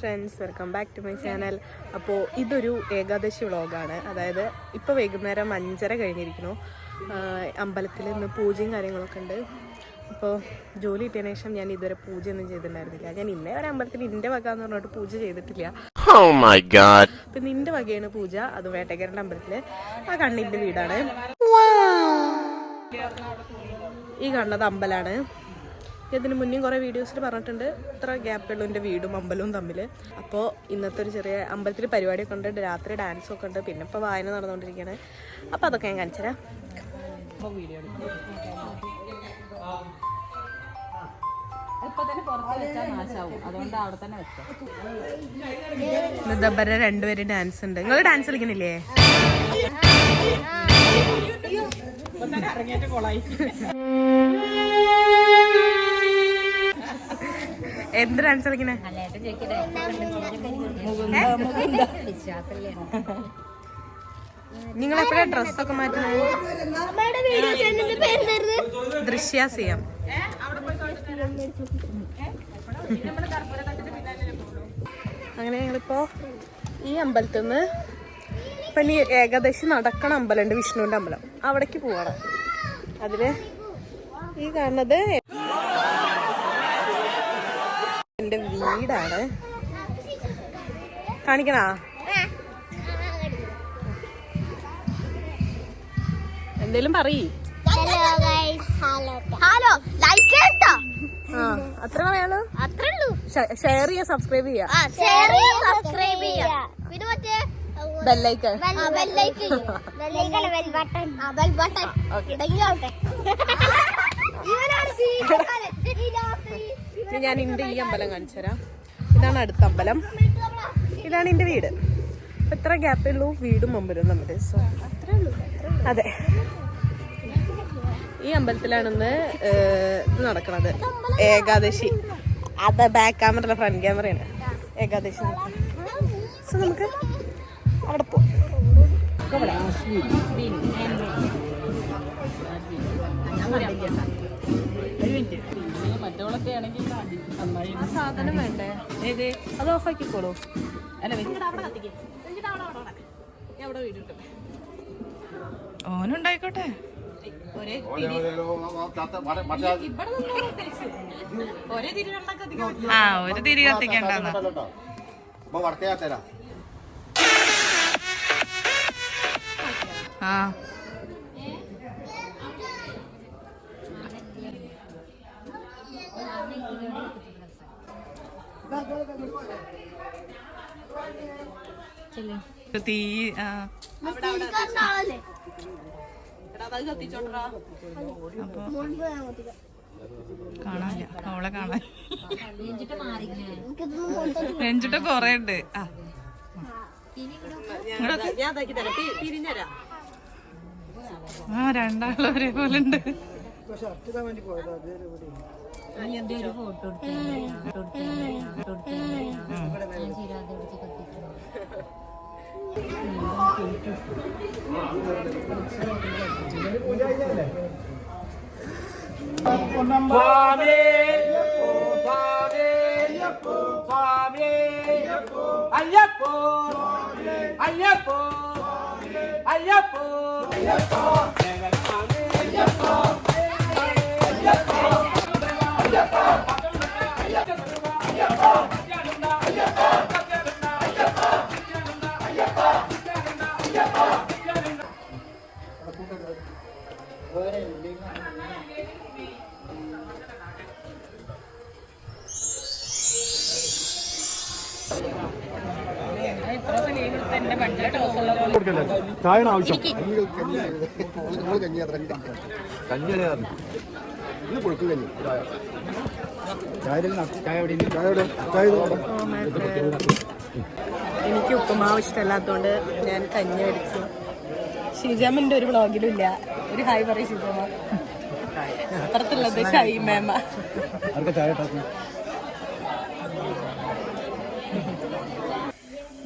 Friends welcome back to my channel അപ്പോൾ ഇതൊരു ഏകാദശി വ്ളോഗാണ്. അതായത് ഇപ്പോൾ വൈകുന്നേരം അഞ്ചര കഴിഞ്ഞിരിക്കുന്നു. അമ്പലത്തിൽ ഇന്ന് പൂജയും കാര്യങ്ങളൊക്കെ ഉണ്ട്. അപ്പോൾ ജോലി കിട്ടിയതിന് ശേഷം ഞാൻ ഇതുവരെ ഒന്നും ചെയ്തിട്ടുണ്ടായിരുന്നില്ല. ഞാൻ ഇന്നേ ഒരു അമ്പലത്തിൽ ഇന്റെ വക എന്ന് പറഞ്ഞിട്ട് പൂജ ചെയ്തിട്ടില്ല. Oh. അപ്പം നിന്റെ വകയാണ് പൂജ. അത് വേട്ടക്കാരന്റെ അമ്പലത്തിൽ ആ കണ്ണിന്റെ വീടാണ്. ഈ കണ്ണത് അമ്പലാണ്. ഇതിന് മുന്നേ കുറേ വീഡിയോസിൽ പറഞ്ഞിട്ടുണ്ട്. ഇത്ര ഗ്യാപ്പുള്ളൂ എന്റെ വീടും അമ്പലവും തമ്മിൽ അപ്പോൾ ഇന്നത്തെ ഒരു ചെറിയ അമ്പലത്തിൽ പരിപാടിയൊക്കെ ഉണ്ട്. രാത്രി ഡാൻസും ഒക്കെ ഉണ്ട്. പിന്നെ ഇപ്പോൾ വായന നടന്നുകൊണ്ടിരിക്കുകയാണ് അപ്പോൾ അതൊക്കെ ഞാൻ കാണിച്ചു തരാം വീഡിയോ ഇപ്പൊ തന്നെ പുറത്ത് വെച്ചാൽ നാശാവും അതുകൊണ്ട് അവിടെ തന്നെ വെച്ചോ. ദബര രണ്ടുപേരും ഡാൻസ് ഉണ്ട്. നിങ്ങൾ ഡാൻസ് കളിക്കണില്ലേ? ഇറങ്ങിയിട്ട് കളിക്കുന്നില്ലേ എന്ത് ഡാൻസ് കളിക്കണേ? നിങ്ങൾ എപ്പോഴാ ഡ്രസ്സൊക്കെ മാറ്റുന്നത്? ദൃശ്യാസ് ചെയ്യാം അങ്ങനെ ഞങ്ങളിപ്പോ ഈ അമ്പലത്തിൽ നിന്ന് ഇപ്പൊ ഇനി ഏകദേശം നടക്കണ അമ്പലമുണ്ട് വിഷ്ണുവിന്റെ അമ്പലം. അവിടേക്ക് പോവാണ്. അതിൽ ഈ കാണുന്നത് വീടാണ്. കാണിക്കണാ? എന്തേലും പറയ്. Hello guys hello hello like കേട്ടോ അത്ര പറയാലോ അത്രേ ഉള്ളൂ. ഷെയർ ചെയ്യാ സബ്സ്ക്രൈബ് ചെയ്യാ ആ ഷെയർ സബ്സ്ക്രൈബ് പിന്നെ മറ്റേ ബെല്ലൈക്കൺ ബെല്ലൈക്ക് ബെല്ലൈക്കല്ല ബെൽ ബട്ടൺ ആ ബെൽ ബട്ടൺ ഇവനാണ് സീരിയസ് ഇനി ഞാൻ ഇന്റെ ഈ അമ്പലം കാണിച്ചു തരാം ഇതാണ് അടുത്ത അമ്പലം. ഇതാണ് എന്റെ വീട്. എത്ര ഗ്യാപ്പേ ഉള്ളൂ. വീടും അമ്പലവും നമ്മുടെ സോ അതെ. ഈ അമ്പലത്തിലാണ് ഇന്ന് ഇത് നടക്കണത്. ഏകാദശി. അത് ബാക്ക് ക്യാമറ ഫ്രണ്ട് ക്യാമറയാണ് ഏകാദശി സോ നമുക്ക് അവിടെ പോവാം മറ്റോളൊക്കെ ആണെങ്കിൽ ആ സാധനം വേണ്ടേ ഏത് അത് ഓഫ് ആക്കിക്കോളൂ അല്ല ഓനുണ്ടായിക്കോട്ടെ ആ ഒരു തിരി കത്തിക്കണ്ടെന്ന്. ആ. തീ കാണാനില്ല. അവളെ കാണാൻ. രഞ്ജിട്ട് കൊറേ ഉണ്ട് ആ. ആ. രണ്ടാളും ഒരേപോലെ ഉണ്ട് ചായയാണ് ആവശ്യം അത്ര കഞ്ഞി എനിക്ക് ഉപ്പുമാവ് ഇഷ്ടമല്ലാത്തതുകൊണ്ട് ഞാൻ കഞ്ഞി മേടിച്ചു ഷിജാമിന്റെ ഒരു വ്ളോഗിലും ഇല്ല. ഒരു ഹായ് പറയും ഷിജാമ. അപ്പുറത്തുള്ളത് ഷൈമേമ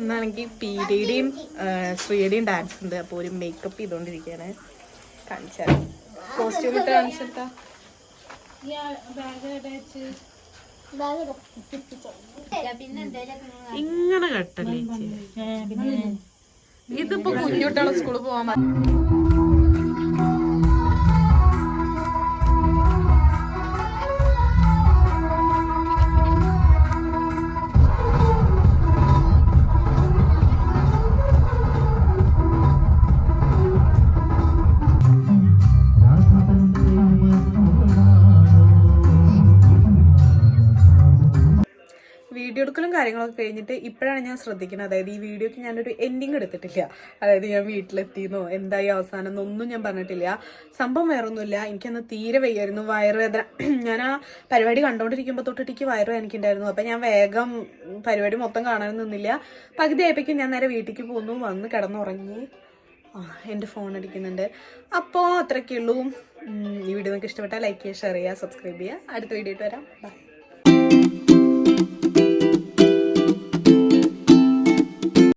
ഇന്നാണെങ്കിൽ പീരിയുടെയും ശ്രീയുടെയും ഡാൻസ് ഉണ്ട്. അപ്പോൾ ഒരു മേക്കപ്പ് ചെയ്തുകൊണ്ടിരിക്കുകയാണ് കാണിച്ചാൽ കോസ്റ്റ്യൂം ഇട്ട് കാണിച്ചെടുത്താ. ഇങ്ങനെ കെട്ടല്ലേ ഇതിപ്പോ കുഞ്ഞുകുട്ടികളെ സ്കൂളിൽ പോകാൻ വീഡിയോ എടുക്കലും കാര്യങ്ങളൊക്കെ കഴിഞ്ഞിട്ട് ഇപ്പോഴാണ് ഞാൻ ശ്രദ്ധിക്കുന്നത്. അതായത് ഈ വീഡിയോക്ക് ഞാനൊരു എൻഡിങ് എടുത്തിട്ടില്ല. അതായത് ഞാൻ വീട്ടിലെത്തിയെന്നോ എന്തായി അവസാനം എന്നൊന്നും ഞാൻ പറഞ്ഞിട്ടില്ല. സംഭവം വേറൊന്നുമില്ല. എനിക്കന്ന് തീരെ വയ്യായിരുന്നു. വയറുവേദന. ഞാൻ ആ പരിപാടി കണ്ടുകൊണ്ടിരിക്കുമ്പോൾ തൊട്ടിട്ട് എനിക്ക് വയറ് എനിക്കുണ്ടായിരുന്നു അപ്പം ഞാൻ വേഗം പരിപാടി മൊത്തം കാണാൻ നിന്നില്ല. പകുതി ആയപ്പോഴേക്കും ഞാൻ നേരെ വീട്ടിലേക്ക് പോന്നു. വന്ന് കിടന്നുറങ്ങി. എന്റെ ഫോൺ അടിക്കുന്നുണ്ട്. അപ്പോൾ അത്രയ്ക്കുള്ളൂ ഈ വീഡിയോ നിങ്ങൾക്ക് ഇഷ്ടപ്പെട്ടാൽ ലൈക്ക് ചെയ്യുക ഷെയർ ചെയ്യുക സബ്സ്ക്രൈബ് ചെയ്യുക. അടുത്ത വീഡിയോ ആയിട്ട് വരാം. ബൈ